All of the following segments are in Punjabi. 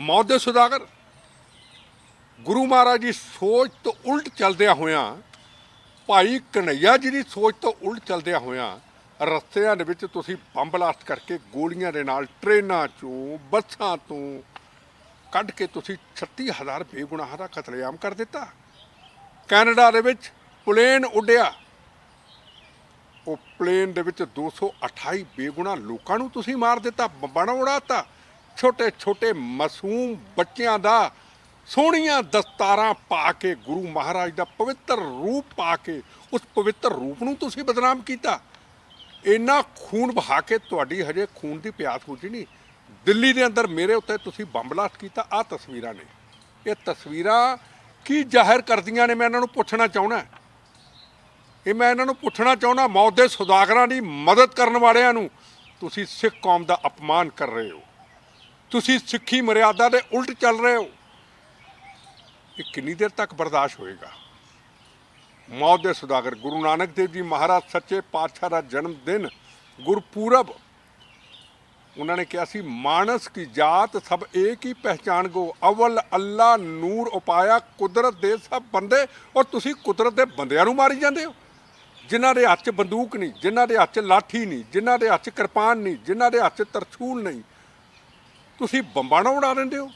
ਮੌਤ ਦੇ ਸੁਦਾਗਰ। ਗੁਰੂ ਮਹਾਰਾਜ ਦੀ ਸੋਚ ਤੋਂ ਉਲਟ ਚੱਲਦਿਆਂ ਹੋਇਆਂ, ਭਾਈ ਕਨਈਆ ਜੀ ਦੀ ਸੋਚ ਤੋਂ ਉਲਟ ਚੱਲਦਿਆਂ ਹੋਇਆਂ, ਰਸਤਿਆਂ ਦੇ ਵਿੱਚ ਤੁਸੀਂ ਬੰਬ ਬਲਾਸਟ ਕਰਕੇ ਗੋਲੀਆਂ ਦੇ ਨਾਲ ਟ੍ਰੇਨਾਂ ਚੋਂ, ਬੱਸਾਂ ਤੋਂ ਕੱਢ ਕੇ ਤੁਸੀਂ 36000 ਬੇਗੁਨਾਹਾਂ ਦਾ ਕਤਲੇਆਮ ਕਰ ਦਿੱਤਾ। ਕੈਨੇਡਾ ਦੇ ਵਿੱਚ ਪਲੇਨ ਉੱਡਿਆ। ਉਹ ਪਲੇਨ ਦੇ ਵਿੱਚ 228 ਬੇਗੁਨਾਹ ਲੋਕਾਂ ਨੂੰ ਤੁਸੀਂ ਮਾਰ ਦਿੱਤਾ, ਬੰਬਾਂ ਨਾਲ ਉਡਾਤਾ ਛੋਟੇ ਛੋਟੇ ਮਾਸੂਮ ਬੱਚਿਆਂ ਦਾ ਸੋਹਣੀਆਂ ਦਸਤਾਰਾਂ ਪਾ ਕੇ ਗੁਰੂ ਮਹਾਰਾਜ ਦਾ ਪਵਿੱਤਰ ਰੂਪ ਪਾ ਕੇ ਉਸ ਪਵਿੱਤਰ ਰੂਪ ਨੂੰ ਤੁਸੀਂ ਬਦਨਾਮ ਕੀਤਾ। ਇੰਨਾ ਖੂਨ ਵਹਾ ਕੇ ਤੁਹਾਡੀ ਹਜੇ ਖੂਨ ਦੀ ਪਿਆਸ ਬੁਝੀ ਨਹੀਂ ਦਿੱਲੀ ਦੇ ਅੰਦਰ ਮੇਰੇ ਉੱਤੇ ਤੁਸੀਂ ਬੰਬ ਬਲਾਸਟ ਕੀਤਾ ਆ ਤਸਵੀਰਾਂ ਨੇ। ਇਹ ਤਸਵੀਰਾਂ ਕੀ ਜ਼ਾਹਿਰ ਕਰਦੀਆਂ ਨੇ, ਮੈਂ ਇਹਨਾਂ ਨੂੰ ਪੁੱਛਣਾ ਚਾਹੁੰਦਾ। ਇਹ ਮੈਂ ਇਹਨਾਂ ਨੂੰ ਪੁੱਛਣਾ ਚਾਹੁੰਦਾ, ਮੌਤ ਦੇ ਸੁਦਾਗਰਾਂ ਦੀ ਮਦਦ ਕਰਨ ਵਾਲਿਆਂ ਨੂੰ ਤੁਸੀਂ ਸਿੱਖ ਕੌਮ ਦਾ ਅਪਮਾਨ ਕਰ ਰਹੇ ਹੋ। ਤੁਸੀਂ ਸਿੱਖੀ ਮਰਿਆਦਾ ਦੇ ਉਲਟ ਚੱਲ ਰਹੇ ਹੋ। ਇਹ ਕਿੰਨੀ ਦੇਰ ਤੱਕ ਬਰਦਾਸ਼ਤ ਹੋਏਗਾ? ਮੌਤ ਦੇ ਸੁਦਾਗਰ ਗੁਰੂ ਨਾਨਕ ਦੇਵ ਜੀ ਮਹਾਰਾਜ ਸੱਚੇ ਪਾਤਸ਼ਾਹ ਦਾ ਜਨਮ ਦਿਨ ਗੁਰਪੂਰਬ। ਉਹਨਾਂ ਨੇ ਕਿਹਾ ਸੀ, ਮਾਨਸ ਕੀ ਜਾਤ ਸਭ ਏਕ ਹੀ ਪਹਿਚਾਨ ਗੋ, ਅਵਲ ਅੱਲਾ ਨੂਰ ਉਪਾਇਆ, ਕੁਦਰਤ ਦੇ ਸਭ ਬੰਦੇ ਔਰ ਤੁਸੀਂ ਕੁਦਰਤ ਦੇ ਬੰਦਿਆਂ ਨੂੰ ਮਾਰੀ ਜਾਂਦੇ ਹੋ। ਜਿਨ੍ਹਾਂ ਦੇ ਹੱਥ 'ਚ ਬੰਦੂਕ ਨਹੀਂ, ਜਿਨ੍ਹਾਂ ਦੇ ਹੱਥ 'ਚ ਲਾਠੀ ਨਹੀਂ, ਜਿਨ੍ਹਾਂ ਦੇ ਹੱਥ 'ਚ ਕਿਰਪਾਨ ਨਹੀਂ, ਜਿਨ੍ਹਾਂ ਦੇ ਹੱਥ 'ਚ ਤਰਛੂਲ ਨਹੀਂ ਤੁਸੀਂ ਬੰਬਾਂ ਨਾਲ ਉਡਾ ਦਿੰਦੇ ਹੋ।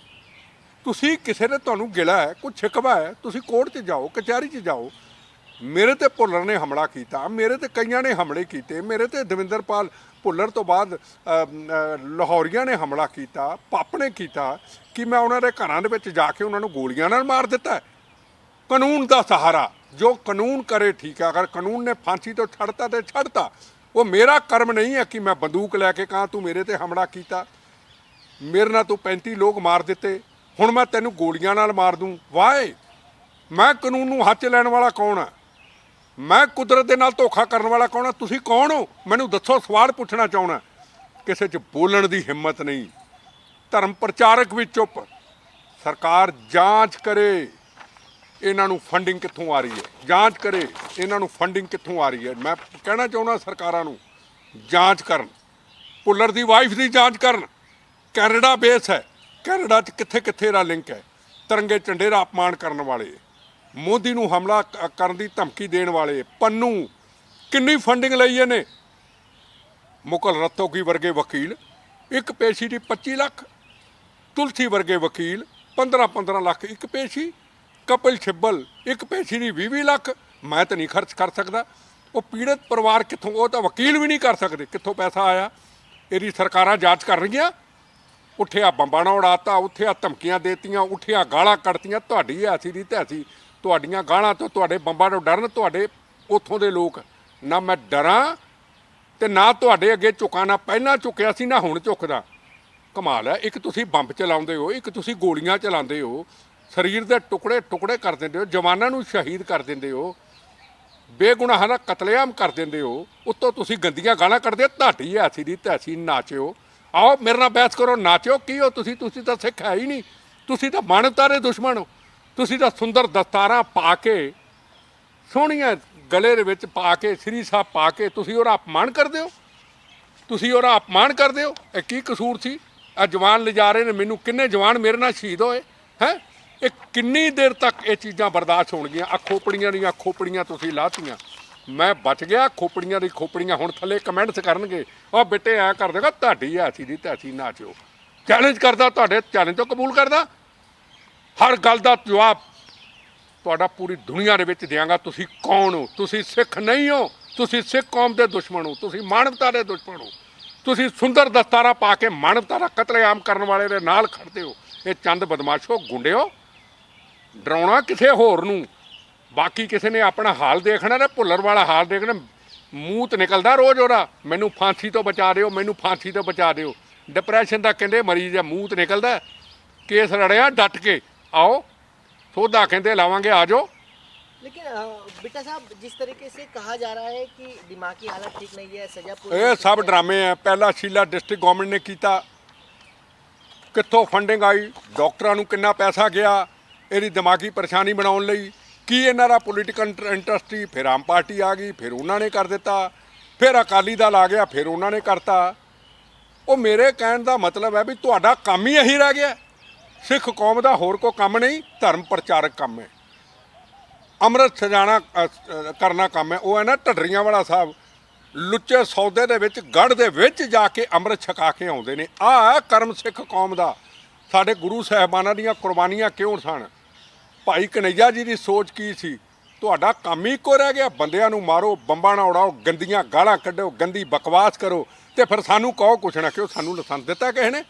ਤੁਸੀਂ ਕਿਸੇ ਨੇ ਤੁਹਾਨੂੰ ਗਿਲਾ ਹੈ ਕੋਈ ਛਿਕਵਾ ਹੈ ਤੁਸੀਂ ਕੋਰਟ 'ਚ ਜਾਓ ਕਚਹਿਰੀ 'ਚ ਜਾਓ। ਮੇਰੇ ਤੇ ਭੁੱਲਰ ਨੇ ਹਮਲਾ ਕੀਤਾ ਮੇਰੇ ਤੇ ਕਈਆਂ ਨੇ ਹਮਲੇ ਕੀਤੇ ਮੇਰੇ ਤੇ ਦਵਿੰਦਰਪਾਲ ਭੁੱਲਰ ਤੋਂ ਬਾਅਦ ਅਮ, ਲਾਹੌਰੀਆਂ ਨੇ ਹਮਲਾ ਕੀਤਾ ਪੱਪ ਨੇ ਕੀਤਾ ਕਿ ਮੈਂ ਉਹਨਾਂ ਦੇ ਘਰਾਂ ਦੇ ਵਿੱਚ ਜਾ ਕੇ ਉਹਨਾਂ ਨੂੰ ਗੋਲੀਆਂ ਨਾਲ ਮਾਰ ਦਿੱਤਾ ਕਾਨੂੰਨ ਦਾ ਸਹਾਰਾ ਜੋ ਕਾਨੂੰਨ ਕਰੇ ਠੀਕ ਆ ਅਗਰ ਕਾਨੂੰਨ ਨੇ ਫਾਂਸੀ ਤੋਂ ਛੱਡਤਾ ਤੇ ਛੱਡਤਾ ਉਹ ਮੇਰਾ ਕਰਮ ਨਹੀਂ ਹੈ ਕਿ ਮੈਂ ਬੰਦੂਕ ਲੈ ਕੇ ਕਹਾਂ ਤੂੰ ਮੇਰੇ ਤੇ ਹਮਲਾ ਕੀਤਾ। ਮੇਰੇ ਨਾਲ ਤੂੰ 35 ਲੋਕ ਮਾਰ ਦਿੱਤੇ। ਹੁਣ ਮੈਂ ਤੈਨੂੰ ਗੋਲੀਆਂ ਨਾਲ ਮਾਰ ਦੂੰ। ਵਾਏ! ਮੈਂ ਕਾਨੂੰਨ ਨੂੰ ਹੱਥ ਲੈਣ ਵਾਲਾ ਕੌਣ ਆ? ਮੈਂ ਕੁਦਰਤ ਦੇ ਨਾਲ ਧੋਖਾ ਕਰਨ ਵਾਲਾ ਕੌਣ ਆ? ਤੁਸੀਂ ਕੌਣ ਹੋ? ਮੈਨੂੰ ਦੱਸੋ, ਸਵਾਲ ਪੁੱਛਣਾ ਚਾਹਣਾ ਕਿਸੇ 'ਚ ਬੋਲਣ ਦੀ ਹਿੰਮਤ ਨਹੀਂ। ਧਰਮ ਪ੍ਰਚਾਰਕ ਵੀ ਚੁੱਪ। ਸਰਕਾਰ ਜਾਂਚ ਕਰੇ। ਇਹਨਾਂ ਨੂੰ ਫੰਡਿੰਗ ਕਿੱਥੋਂ ਆ ਰਹੀ ਹੈ? ਜਾਂਚ ਕਰੇ। ਇਹਨਾਂ ਨੂੰ ਫੰਡਿੰਗ ਕਿੱਥੋਂ ਆ ਰਹੀ ਹੈ? ਮੈਂ ਕਹਿਣਾ ਚਾਹੁੰਦਾ ਸਰਕਾਰਾਂ ਨੂੰ, ਜਾਂਚ ਕਰਨ। ਭੁੱਲਰ ਦੀ ਵਾਈਫ ਦੀ ਜਾਂਚ ਕਰਨ। ਕੈਨੇਡਾ ਬੇਸ ਹੈ। ਕੈਨੇਡਾ 'ਚ ਕਿੱਥੇ ਕਿੱਥੇ ਦਾ ਲਿੰਕ ਹੈ। ਤਿਰੰਗੇ ਝੰਡੇ ਦਾ ਅਪਮਾਨ ਕਰਨ ਵਾਲੇ, ਮੋਦੀ ਨੂੰ ਹਮਲਾ ਕ- ਕਰਨ ਦੀ ਧਮਕੀ ਦੇਣ ਵਾਲੇ, ਪੰਨੂ, ਕਿੰਨੀ ਫੰਡਿੰਗ ਲਈ ਇਹਨੇ? ਮੁਕਲ ਰਤੋਗੀ ਵਰਗੇ ਵਕੀਲ, ਇੱਕ ਪੇਸ਼ੀ ਦੀ 25 ਲੱਖ। ਤੁਲਸੀ ਵਰਗੇ ਵਕੀਲ 15 15 ਲੱਖ ਇੱਕ ਪੇਸ਼ੀ। ਕਪਿਲ ਛਿੱਬਲ, ਇੱਕ ਪੇਸ਼ੀ ਦੀ 20 20 ਲੱਖ। ਮੈਂ ਤਾਂ ਨਹੀਂ ਖਰਚ ਕਰ ਸਕਦਾ। ਉਹ ਪੀੜਤ ਪਰਿਵਾਰ ਕਿੱਥੋਂ? ਉਹ ਤਾਂ ਵਕੀਲ ਵੀ ਨਹੀਂ ਕਰ ਸਕਦੇ। ਕਿੱਥੋਂ ਪੈਸਾ ਆਇਆ? ਇਹਦੀ ਸਰਕਾਰਾਂ ਜਾਂਚ ਕਰ ਰਹੀਆਂ। ਉੱਠਿਆ ਬੰਬਾਂ ਨਾਲ ਉਡਾਤਾ ਉੱਠਿਆ ਧਮਕੀਆਂ ਦੇਤੀਆਂ ਉੱਠਿਆ ਗਾਲਾਂ ਕੱਢਤੀਆਂ, ਤੁਹਾਡੀ ਐਸੀ ਦੀ ਤੈਸੀ ਤੁਹਾਡੀਆਂ ਗਾਲਾਂ ਤੋਂ ਤੁਹਾਡੇ ਬੰਬਾਂ ਤੋਂ ਡਰਨ, ਤੁਹਾਡੇ ਉੱਥੋਂ ਦੇ ਲੋਕ। ਨਾ ਮੈਂ ਡਰਾਂ ਤੇ ਨਾ ਤੁਹਾਡੇ ਅੱਗੇ ਝੁਕਾਂ ਨਾ ਪਹਿਲਾਂ ਝੁਕਿਆ ਸੀ, ਨਾ ਹੁਣ ਝੁਕਦਾ। ਕਮਾਲ ਹੈ, ਇੱਕ ਤੁਸੀਂ ਬੰਬ ਚਲਾਉਂਦੇ ਹੋ, ਇੱਕ ਤੁਸੀਂ ਗੋਲੀਆਂ ਚਲਾਉਂਦੇ ਹੋ, ਸਰੀਰ ਦੇ ਟੁਕੜੇ ਟੁਕੜੇ ਕਰ ਦਿੰਦੇ ਹੋ, ਜਵਾਨਾਂ ਨੂੰ ਸ਼ਹੀਦ ਕਰ ਦਿੰਦੇ ਹੋ, ਬੇਗੁਨਾਹਾਂ ਦਾ ਕਤਲੇਆਮ ਕਰ ਦਿੰਦੇ ਹੋ, ਉੱਤੋਂ ਤੁਸੀਂ ਗੰਦੀਆਂ ਗਾਲਾਂ ਕੱਢਦੇ ਤੁਹਾਡੀ ਐਸੀ ਦੀ ਤੈਸੀ ਨਾਚਿਓ। ਆਓ, ਮੇਰੇ ਨਾਲ ਬਹਿਸ ਕਰੋ, ਨਾਚਿਓ, ਕੀ ਹੋ ਤੁਸੀਂ? ਤੁਸੀਂ ਤਾਂ ਸਿੱਖ ਹੈ ਹੀ ਨਹੀਂ। ਤੁਸੀਂ ਤਾਂ ਮਾਨਵਤਾ ਦੇ ਦੁਸ਼ਮਣ ਹੋ। ਤੁਸੀਂ ਤਾਂ ਸੁੰਦਰ ਦਸਤਾਰਾਂ ਪਾ ਕੇ, ਸੋਹਣੀਆਂ ਗਲੇ ਦੇ ਵਿੱਚ ਪਾ ਕੇ, ਸ੍ਰੀ ਸਾਹਿਬ ਪਾ ਕੇ, ਤੁਸੀਂ ਉਹਦਾ ਅਪਮਾਨ ਕਰਦੇ ਹੋ? ਤੁਸੀਂ ਉਹਦਾ ਅਪਮਾਨ ਕਰਦੇ ਹੋ? ਇਹ ਕੀ ਕਸੂਰ ਸੀ? ਆ ਜਵਾਨ ਲਿਜਾ ਰਹੇ ਨੇ ਮੈਨੂੰ। ਕਿੰਨੇ ਜਵਾਨ ਮੇਰੇ ਨਾਲ ਸ਼ਹੀਦ ਹੋਏ? ਹੈ? ਇਹ ਕਿੰਨੀ ਦੇਰ ਤੱਕ ਇਹ ਚੀਜ਼ਾਂ ਬਰਦਾਸ਼ਤ ਹੋਣਗੀਆਂ? ਆ ਖੋਪੜੀਆਂ ਦੀਆਂ ਖੋਪੜੀਆਂ ਤੁਸੀਂ ਲਾਤੀਆਂ। ਮੈਂ ਬਚ ਗਿਆ, ਖੋਪੜੀਆਂ ਦੀ ਖੋਪੜੀਆਂ ਹੁਣ ਥੱਲੇ ਕਮੈਂਟਸ ਕਰਨਗੇ। ਉਹ ਬੇਟੇ ਐ ਕਰ ਦੇਗਾ ਤੁਹਾਡੀ ਐਸੀ ਦੀ ਤੈਸੀ ਨਾਚਿਓ ਚੈਲੰਜ ਕਰਦਾ, ਤੁਹਾਡੇ ਚੈਲੰਜ ਤੋਂ ਕਬੂਲ ਕਰਦਾ। ਹਰ ਗੱਲ ਦਾ ਜਵਾਬ ਤੁਹਾਡਾ ਪੂਰੀ ਦੁਨੀਆ ਦੇ ਵਿੱਚ ਦਿਆਂਗਾ। ਤੁਸੀਂ ਕੌਣ ਹੋ? ਤੁਸੀਂ ਸਿੱਖ ਨਹੀਂ ਹੋ। ਤੁਸੀਂ ਸਿੱਖ ਕੌਮ ਦੇ ਦੁਸ਼ਮਣ ਹੋ। ਤੁਸੀਂ ਮਾਨਵਤਾ ਦੇ ਦੁਸ਼ਮਣ ਹੋ। ਤੁਸੀਂ ਸੁੰਦਰ ਦਸਤਾਰਾ ਪਾ ਕੇ ਮਾਨਵਤਾ ਦਾ ਕਤਲੇਆਮ ਕਰਨ ਵਾਲੇ ਦੇ ਨਾਲ ਖੜਦੇ ਹੋ। ਇਹ ਚੰਦ ਬਦਮਾਸ਼ੋ, ਗੁੰਡਿਓ, ਡਰਾਉਣਾ ਕਿਸੇ ਹੋਰ ਨੂੰ। ਬਾਕੀ ਕਿਸੇ ਨੇ ਆਪਣਾ ਹਾਲ ਦੇਖਣਾ ਤੇ ਭੁੱਲਰ ਵਾਲਾ ਹਾਲ ਦੇਖਣਾ ਮੂੰਹ ਤੇ ਨਿਕਲਦਾ ਰੋਜ਼ ਉਹਦਾ ਮੈਨੂੰ ਫਾਂਸੀ ਤੋਂ ਬਚਾ ਦਿਓ ਮੈਨੂੰ ਫਾਂਸੀ ਤੋਂ ਬਚਾ ਦਿਓ ਡਿਪਰੈਸ਼ਨ ਦਾ ਕਹਿੰਦੇ ਮਰੀਜ਼ ਦਾ ਮੂੰਹ ਤੇ ਨਿਕਲਦਾ ਕੇਸ ਲੜਿਆ ਡਟ ਕੇ ਆਓ ਸੋਧਾ ਕਹਿੰਦੇ ਲਾਵਾਂਗੇ ਆ ਜਾਓ लेकिन अ, बेटा साहब जिस तरीके से कहा जा रहा है कि दिमागी हालत ठीक नहीं है सजा पूरी ਇਹ हो ਸਭ चुकी है। ਡਰਾਮੇ ਆ ਪਹਿਲਾ ਸ਼ੀਲਾ ਡਿਸਟ੍ਰਿਕਟ ਗਵਰਨਮੈਂਟ ਨੇ ਕੀਤਾ ਕਿੱਥੋਂ ਫੰਡਿੰਗ ਆਈ ਡਾਕਟਰਾਂ ਨੂੰ ਕਿੰਨਾ ਪੈਸਾ ਗਿਆ ਇਹਦੀ ਦਿਮਾਗੀ ਪਰੇਸ਼ਾਨੀ ਬਣਾਉਣ ਲਈ ਕੀ ਇਹਨਾਂ ਦਾ ਪੋਲੀਟੀਕਲ ਇੰਟਰਸਟਰੀ ਫਿਰ ਆਮ ਪਾਰਟੀ ਆ ਗਈ, ਫਿਰ ਉਹਨਾਂ ਨੇ ਕਰ ਦਿੱਤਾ। ਫਿਰ ਅਕਾਲੀ ਦਲ ਆ ਗਿਆ, ਫਿਰ ਉਹਨਾਂ ਨੇ ਕਰਤਾ। ਉਹ ਮੇਰੇ ਕਹਿਣ ਦਾ ਮਤਲਬ ਹੈ ਵੀ ਤੁਹਾਡਾ ਕੰਮ ਹੀ ਇਹੀ ਰਹਿ ਗਿਆ। ਸਿੱਖ ਕੌਮ ਦਾ ਹੋਰ ਕੋਈ ਕੰਮ ਨਹੀਂ, ਧਰਮ ਪ੍ਰਚਾਰਕ ਕੰਮ ਹੈ। ਅੰਮ੍ਰਿਤ ਸਜਾਣਾ ਕਰਨਾ ਕੰਮ ਹੈ। ਉਹ ਹੈ ਨਾ ਢੱਡਰੀਆਂ ਵਾਲਾ ਸਾਹਿਬ। ਲੁੱਚੇ ਸੌਦੇ ਦੇ ਵਿੱਚ ਗੜ ਦੇ ਵਿੱਚ ਜਾ ਕੇ ਅੰਮ੍ਰਿਤ ਛਕਾ ਕੇ ਆਉਂਦੇ ਨੇ। ਆਹ ਹੈ ਕਰਮ ਸਿੱਖ ਕੌਮ ਦਾ। ਸਾਡੇ ਗੁਰੂ ਸਾਹਿਬਾਨਾਂ ਦੀਆਂ ਕੁਰਬਾਨੀਆਂ ਕਿਉਂ ਸਨ? ਭਾਈ ਕਨਈਆ ਜੀ ਦੀ ਸੋਚ ਕੀ ਸੀ? ਤੁਹਾਡਾ ਕੰਮ ਹੀ ਇੱਕੋ ਰਹਿ ਗਿਆ। ਬੰਦਿਆਂ ਨੂੰ ਮਾਰੋ, ਬੰਬਾਂ ਨਾ ਉਡਾਓ, ਗੰਦੀਆਂ ਗਾਲਾਂ ਕੱਢੋ, ਗੰਦੀ ਬਕਵਾਸ ਕਰੋ ਤੇ ਫਿਰ ਸਾਨੂੰ ਕਹੋ ਕੁਛ ਨਾ ਕਿਉਂ ਸਾਨੂੰ ਲਾਇਸੈਂਸ ਦਿੱਤਾ ਕਿਸੇ ਨੇ?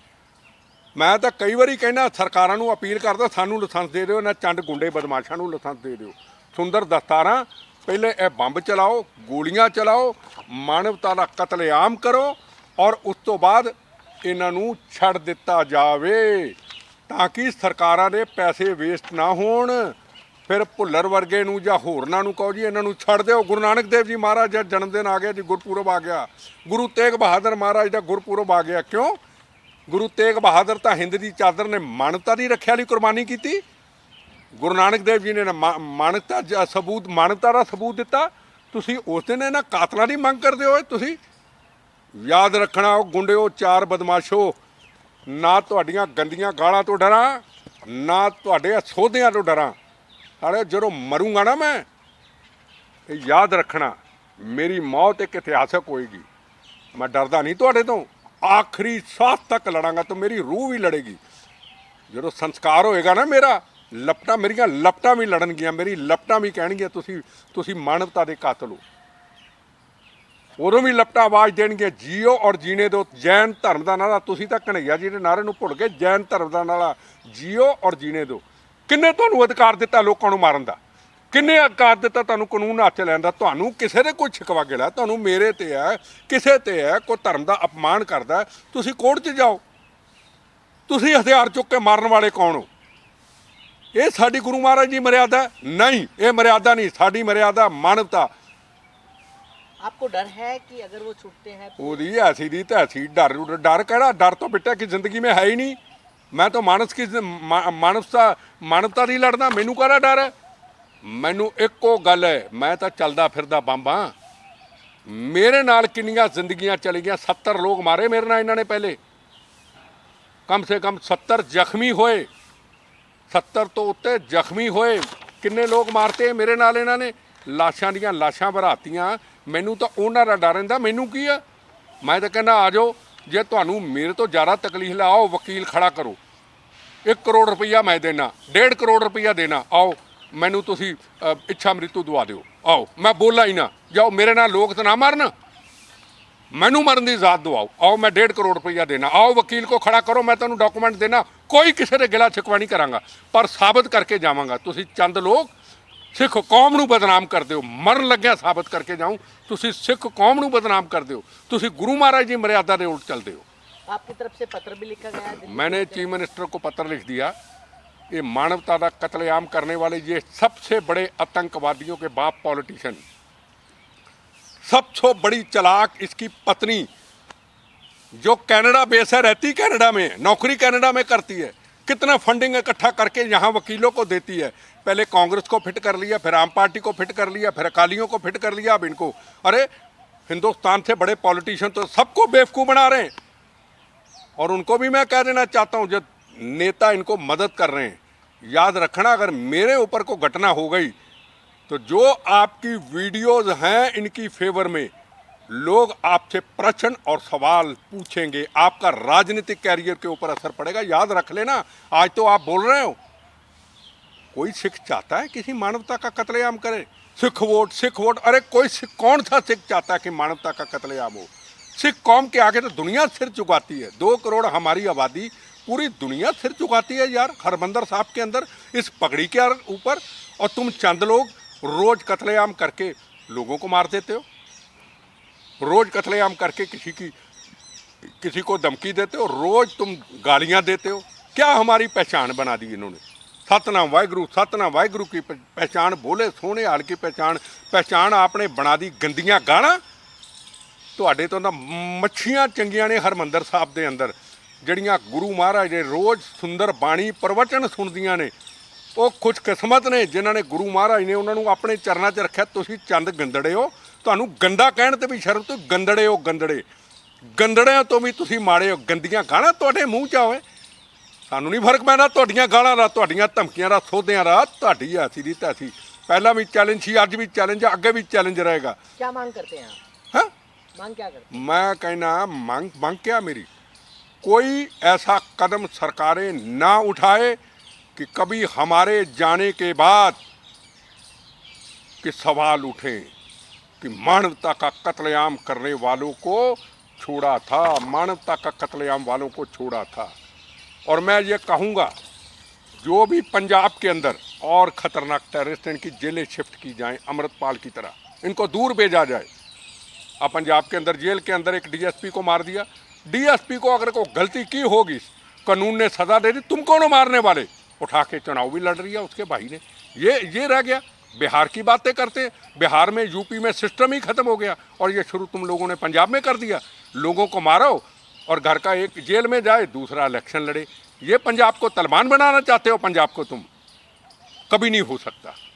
ਮੈਂ ਤਾਂ ਕਈ ਵਾਰੀ ਕਹਿੰਦਾ, ਸਰਕਾਰਾਂ ਨੂੰ ਅਪੀਲ ਕਰਦਾ, ਸਾਨੂੰ ਲਾਇਸੈਂਸ ਦੇ ਦਿਓ, ਨਾ ਚੰਡ ਗੁੰਡੇ ਬਦਮਾਸ਼ਾਂ ਨੂੰ ਲਾਇਸੈਂਸ ਦੇ ਦਿਓ। ਸੁੰਦਰ ਦਸਤਾਰਾਂ, ਪਹਿਲੇ ਇਹ ਬੰਬ ਚਲਾਓ, ਗੋਲੀਆਂ ਚਲਾਓ, ਮਾਨਵਤਾ ਦਾ ਕਤਲੇਆਮ ਕਰੋ ਔਰ ਉਸ ਤੋਂ ਬਾਅਦ ਇਹਨਾਂ ਨੂੰ ਛੱਡ ਦਿੱਤਾ ਜਾਵੇ। ਤਾਂ ਕਿ ਸਰਕਾਰਾਂ ਦੇ ਪੈਸੇ ਵੇਸਟ ਨਾ ਹੋਣ। ਫਿਰ ਭੁੱਲਰ ਵਰਗੇ ਨੂੰ ਜਾਂ ਹੋਰਨਾਂ ਨੂੰ ਕਹੋ ਜੀ, ਇਹਨਾਂ ਨੂੰ ਛੱਡ ਦਿਓ। ਗੁਰੂ ਨਾਨਕ ਦੇਵ ਜੀ ਮਹਾਰਾਜ ਦਾ ਜਨਮ ਦਿਨ ਆ ਗਿਆ ਜੀ, ਗੁਰਪੁਰਬ ਆ ਗਿਆ। ਗੁਰੂ ਤੇਗ ਬਹਾਦਰ ਮਹਾਰਾਜ ਦਾ ਗੁਰਪੁਰਬ ਆ ਗਿਆ। ਕਿਉਂ? ਗੁਰੂ ਤੇਗ ਬਹਾਦਰ ਤਾਂ ਹਿੰਦ ਦੀ ਚਾਦਰ ਨੇ ਮਾਨਵਤਾ ਦੀ ਰੱਖਿਆ ਲਈ ਕੁਰਬਾਨੀ ਕੀਤੀ। ਗੁਰੂ ਨਾਨਕ ਦੇਵ ਜੀ ਨੇ ਮਾ- ਮਾਨਵਤਾ ਜ- ਸਬੂਤ ਮਾਨਵਤਾ ਦਾ ਸਬੂਤ ਦਿੱਤਾ। ਤੁਸੀਂ ਉਸ ਦਿਨ ਇਹਨਾਂ ਕਾਤਲਾਂ ਦੀ ਮੰਗ ਕਰਦੇ ਹੋ ਤੁਸੀਂ। ਯਾਦ ਰੱਖਣਾ ਉਹ ਗੁੰਡਿਓ, ਚਾਰ ਬਦਮਾਸ਼ੋ। ਨਾ ਤੁਹਾਡੀਆਂ ਗੰਦੀਆਂ ਗਾਲਾਂ ਤੋਂ ਡਰਾਂ, ਨਾ ਤੁਹਾਡੇ ਸੋਧਿਆਂ ਤੋਂ ਡਰਾਂ। ਸਾਰੇ ਜਦੋਂ ਮਰੂੰਗਾ ਨਾ ਮੈਂ, ਇਹ ਯਾਦ ਰੱਖਣਾ, ਮੇਰੀ ਮੌਤ ਇੱਕ ਇਤਿਹਾਸਕ ਹੋਏਗੀ। ਮੈਂ ਡਰਦਾ ਨਹੀਂ ਤੁਹਾਡੇ ਤੋਂ। ਆਖਰੀ ਸਾਹ ਤੱਕ ਲੜਾਂਗਾ ਤਾਂ ਮੇਰੀ ਰੂਹ ਵੀ ਲੜੇਗੀ। ਜਦੋਂ ਸੰਸਕਾਰ ਹੋਏਗਾ ਨਾ ਮੇਰਾ, ਲਪਟਾਂ ਮੇਰੀਆਂ ਲਪਟਾਂ ਵੀ ਲੜਨਗੀਆਂ, ਮੇਰੀ ਲਪਟਾਂ ਵੀ ਕਹਿਣਗੀਆਂ, ਤੁਸੀਂ ਤੁਸੀਂ ਮਾਨਵਤਾ ਦੇ ਕਾਤਲ ਹੋ। ਉਦੋਂ ਵੀ ਲਪਟਾਂ ਆਵਾਜ਼ ਦੇਣਗੇ, ਜੀਓ ਔਰ ਜੀਣੇ ਦੋ, ਜੈਨ ਧਰਮ ਦਾ ਨਾਰਾ ਤੁਸੀਂ ਤਾਂ ਕਨਈਆ ਜੀ ਦੇ ਨਾਰੇ ਨੂੰ ਭੁੱਲ ਗਏ, ਜੈਨ ਧਰਮ ਦਾ ਨਾਰਾ ਜੀਓ ਔਰ ਜੀਣੇ ਦੋ। ਕਿੰਨੇ ਤੁਹਾਨੂੰ ਅਧਿਕਾਰ ਦਿੱਤਾ ਲੋਕਾਂ ਨੂੰ ਮਾਰਨ ਦਾ? ਕਿੰਨੇ ਅਧਿਕਾਰ ਦਿੱਤਾ ਤੁਹਾਨੂੰ ਕਾਨੂੰਨ ਹੱਥ ਲੈਣ ਦਾ? ਤੁਹਾਨੂੰ ਕਿਸੇ ਦੇ ਕੋਈ ਛਿਕਵਾ ਗਿਲਾ, ਤੁਹਾਨੂੰ ਮੇਰੇ ਤੇ ਹੈ, ਕਿਸੇ ਤੇ ਹੈ, ਕੋਈ ਧਰਮ ਦਾ ਅਪਮਾਨ ਕਰਦਾ ਤੁਸੀਂ ਕੋਰਟ 'ਚ ਜਾਓ। ਤੁਸੀਂ ਹਥਿਆਰ ਚੁੱਕ ਕੇ ਮਾਰਨ ਵਾਲੇ ਕੌਣ ਹੋ? ਇਹ ਸਾਡੀ ਗੁਰੂ ਮਹਾਰਾਜ ਦੀ ਮਰਿਆਦਾ ਨਹੀਂ, ਇਹ ਮਰਿਆਦਾ ਨਹੀਂ, ਸਾਡੀ ਮਰਿਆਦਾ ਮਾਨਵਤਾ। आपको डर है कि अगर वो छूटते हैं तो ਉਹਦੀ ਐਸੀ ਦੀ ਤੈਸੀ ਡਰ ਡਰ ਕਿਹੜਾ ਡਰ ਤੋਂ ਬਿਟਾ ਕਿ ਜ਼ਿੰਦਗੀ ਮੇਂ ਹੈ ਹੀ ਨਹੀਂ ਮੈਂ ਤਾਂ ਮਾਨਸ ਕੀ ਜ਼ਿੰ- ਮਾ- ਮਾਨਵਤਾ ਮਾਨਵਤਾ ਦੀ ਲੜਦਾ ਮੈਨੂੰ ਕਾਹਦਾ ਡਰ ਹੈ ਮੈਨੂੰ ਇੱਕੋ ਗੱਲ ਹੈ ਮੈਂ ਤਾਂ ਚੱਲਦਾ ਫਿਰਦਾ ਬੰਬਾਂ ਮੇਰੇ ਨਾਲ ਕਿੰਨੀਆਂ ਜ਼ਿੰਦਗੀਆਂ ਚਲੀ ਗਈਆਂ 70 ਲੋਕ ਮਾਰੇ ਮੇਰੇ ਨਾਲ ਇਹਨਾਂ ਨੇ ਪਹਿਲੇ ਕਮ ਸੇ ਕਮ 70 ਜ਼ਖਮੀ ਹੋਏ 70 ਤੋਂ ਉੱਤੇ ਜ਼ਖਮੀ ਹੋਏ ਕਿੰਨੇ ਲੋਕ ਮਾਰਤੇ ਮੇਰੇ ਨਾਲ ਇਹਨਾਂ ਨੇ ਲਾਸ਼ਾਂ ਦੀਆਂ ਲਾਸ਼ਾਂ ਭਰਾਤੀਆਂ ਮੈਨੂੰ ਤਾਂ ਉਹਨਾਂ ਦਾ ਡਰ ਰਹਿੰਦਾ, ਮੈਨੂੰ ਕੀ ਆ? ਮੈਂ ਤਾਂ ਕਹਿੰਦਾ, ਆ ਜਾਓ, ਜੇ ਤੁਹਾਨੂੰ ਮੇਰੇ ਤੋਂ ਜ਼ਿਆਦਾ ਤਕਲੀਫ ਹੈ ਆਓ ਵਕੀਲ ਖੜਾ ਕਰੋ। 1 ਕਰੋੜ ਰੁਪਈਆ ਮੈਂ ਦੇਣਾ 1.5 ਕਰੋੜ ਰੁਪਈਆ ਦੇਣਾ, ਆਓ, ਮੈਨੂੰ ਤੁਸੀਂ ਇੱਛਾ ਮ੍ਰਿਤੂ ਦਵਾ ਦਿਓ। ਆਓ, ਮੈਂ ਬੋਲਾ ਹੀ ਨਾ, ਜਾਓ, ਮੇਰੇ ਨਾਲ ਲੋਕ ਤਾਂ ਨਾ ਮਰਨ। ਮੈਨੂੰ ਮਰਨ ਦੀ ਜ਼ਾਤ ਦਵਾਓ, ਆਓ, ਮੈਂ 1.5 ਕਰੋੜ ਰੁਪਈਆ ਦੇਣਾ, ਆਓ, ਵਕੀਲ ਕੋ ਖੜਾ ਕਰੋ, ਮੈਂ ਤੁਹਾਨੂੰ ਡਾਕੂਮੈਂਟ ਦੇਣਾ, ਕੋਈ ਕਿਸੇ ਦੇ ਗਿਲਾ ਛਕਵਾ ਨਹੀਂ ਕਰਾਂਗਾ, ਪਰ ਸਾਬਤ ਕਰਕੇ ਜਾਵਾਂਗਾ। ਤੁਸੀਂ ਚੰਦ ਲੋਕ ਸਿੱਖ ਕੌਮ ਨੂੰ ਬਦਨਾਮ ਕਰਦੇ ਹੋ ਮਰਨ ਲੱਗਿਆ ਸਾਬਤ ਕਰਕੇ ਜਾਊਂ ਤੁਸੀਂ ਸਿੱਖ ਕੌਮ ਨੂੰ ਬਦਨਾਮ ਕਰਦੇ ਹੋ ਤੁਸੀਂ ਗੁਰੂ ਮਹਾਰਾਜ ਦੀ ਮਰਿਆਦਾ ਦੇ ਉਲਟ ਚੱਲਦੇ ਹੋ आपकी तरफ से पत्र भी लिखा गया है दिल्ली मैंने चीफ मिनिस्टर को पत्र लिख दिया ये मानवता का कत्लेआम करने वाले ये सबसे बड़े आतंकवादियों के बाप पॉलिटिशियन सबसे बड़ी चलाक इसकी पत्नी जो कनाडा बेस है रहती कनाडा में नौकरी कनाडा में करती है कितना फंडिंग इकट्ठा करके यहाँ वकीलों को देती है? पहले कांग्रेस को फिट कर लिया, फिर आम पार्टी को फिट कर लिया, फिर अकालियों को फिट कर लिया, अब इनको। अरे, हिंदुस्तान से बड़े पॉलिटिशियन तो सबको बेवकूफ़ बना रहे हैं। और उनको भी मैं कह देना चाहता हूँ जो नेता इनको मदद कर रहे हैं, याद रखना, अगर मेरे ऊपर को घटना हो गई तो जो आपकी वीडियोज़ हैं इनकी फेवर में लोग आपसे प्रश्न और सवाल पूछेंगे। आपका राजनीतिक कैरियर के ऊपर असर पड़ेगा, याद रख लेना। आज तो आप बोल रहे हो। कोई सिख चाहता है किसी मानवता का कत्लेआम करे? Sikh vote Sikh vote. अरे कोई सिख, कौन सा सिख चाहता है कि मानवता का कत्लेआम हो? सिख कौम के आगे तो दुनिया सिर चुकाती है। दो करोड़ हमारी आबादी पूरी दुनिया सिर चुकाती है यार, हरमंदर साहब के अंदर, इस पगड़ी के ऊपर। और तुम चंद लोग रोज कत्लेआम करके लोगों को मार देते हो। रोज़ कत्लेआम करके किसी की किसी को धमकी देते हो रोज़ तुम गालियाँ देते हो क्या हमारी पहचान बना दी इन्होंने सतनाम वाहगुरु सतनाम वाहगुरु की पहचान बोले ਸੋਹਣੇ ਹਾਲ की पहचान पहचान आपने बना दी ਗੰਦੀਆਂ ਗਾਲਾਂ। ਤੁਹਾਡੇ ਤੋਂ ਤਾਂ ਮੱਛੀਆਂ ਚੰਗੀਆਂ ਨੇ ਹਰਮੰਦਰ ਸਾਹਿਬ ਦੇ ਅੰਦਰ। ਜਿਹੜੀਆਂ ਗੁਰੂ ਮਹਾਰਾਜ ਦੇ ਰੋਜ਼ ਸੁੰਦਰ ਬਾਣੀ ਪ੍ਰਵਚਨ ਸੁਣਦੀਆਂ ਨੇ, ਉਹ ਖੁਸ਼ਕਿਸਮਤ ਨੇ, ਜਿਨ੍ਹਾਂ ਨੇ ਗੁਰੂ ਮਹਾਰਾਜ ਨੇ ਉਹਨਾਂ ਨੂੰ ਆਪਣੇ ਚਰਨਾਂ 'ਚ ਰੱਖਿਆ, ਤੁਸੀਂ ਚੰਦ ਗੰਦੜੇ ਹੋ। ਤੁਹਾਨੂੰ ਗੰਦਾ ਕਹਿਣ ਤੇ ਵੀ ਸ਼ਰਮ ਤੋਂ ਗੰਦੜੇ ਹੋ ਗੰਦੜੇ ਗੰਦੜਿਆਂ ਤੋਂ ਵੀ ਤੁਸੀਂ ਮਾੜੇ ਹੋ ਗੰਦੀਆਂ ਗਾਣਾ ਤੁਹਾਡੇ ਮੂੰਹ 'ਚ ਆਵੇ ਸਾਨੂੰ ਨਹੀਂ ਫਰਕ ਪੈਣਾ ਤੁਹਾਡੀਆਂ ਗਾਲਾਂ ਦਾ ਤੁਹਾਡੀਆਂ ਧਮਕੀਆਂ ਦਾ ਸੋਧਿਆਂ ਦਾ ਤੁਹਾਡੀ ਐਸੀ ਦੀ ਤੈਸੀ ਪਹਿਲਾਂ ਵੀ ਚੈਲੰਜ ਸੀ ਅੱਜ ਵੀ ਚੈਲੰਜ ਅੱਗੇ ਵੀ ਚੈਲੰਜ ਰਹੇਗਾ क्या मांग करते हैं आप ਹਾਂ मांग क्या करते मैं कहना मांग मांग क्या मेरी कोई ऐसा कदम सरकारें ना उठाए कि कभी हमारे जाने के बाद कि सवाल उठे कि मानवता का कत्लेआम करने वालों को छोड़ा था, मानवता का कत्लेआम वालों को छोड़ा था। और मैं ये कहूँगा, जो भी पंजाब के अंदर और खतरनाक टेररिस्ट इनकी जेलें शिफ्ट की जाएँ, अमृतपाल की तरह, इनको दूर भेजा जाए। अब पंजाब के अंदर, जेल के अंदर एक डीएसपी को मार दिया। डीएसपी को अगर कोई गलती की होगी, कानून ने सजा दे दी, तुम कौन मारने वाले? उठा के चुनाव भी लड़ रही है, उसके भाई ने। ये ये रह गया। बिहार की बातें करते हैं। बिहार में यूपी में सिस्टम ही खत्म हो गया और ये शुरू तुम लोगों ने पंजाब में कर दिया। लोगों को मारो और घर का एक जेल में जाए, दूसरा इलेक्शन लड़े। ये पंजाब को तलवान बनाना चाहते हो, पंजाब को तुम। कभी नहीं हो सकता।